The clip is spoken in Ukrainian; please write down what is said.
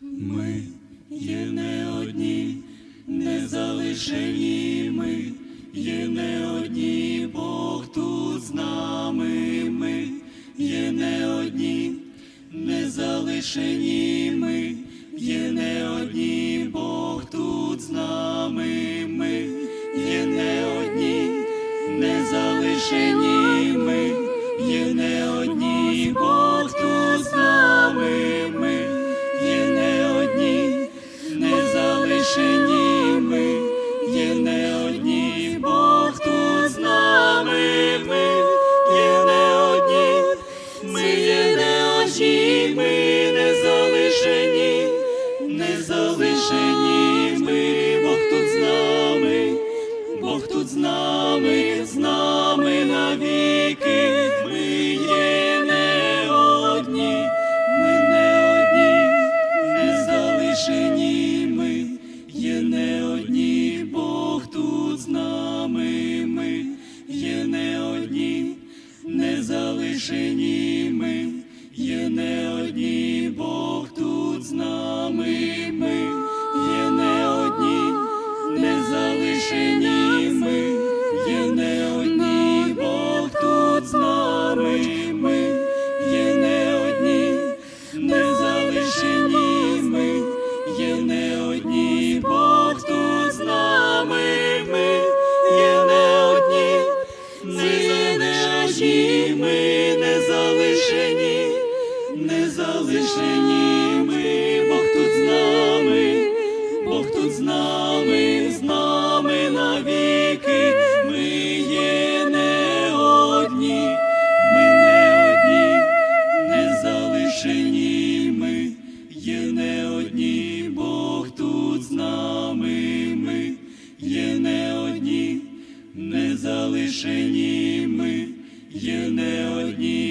Ми є не одні, не залишені ми, є не одні, Бог тут з нами. Ми є не одні, не залишені ми, є не одні, Бог тут з нами. Ми є не одні, не залишені ми, є не одні, навіки, ми є не одні, ми не одні, не залишені ми, є не одні, Бог тут з нами, ми. Є не одні, не залишені не ми не залишені, не залишені ми, Бог тут з нами. Бог тут з нами, з нами навіки, ми є не одні, ми не одні, не залишені ми, є не одні, Бог тут з нами, ми. Є не одні, не залишені є не одні.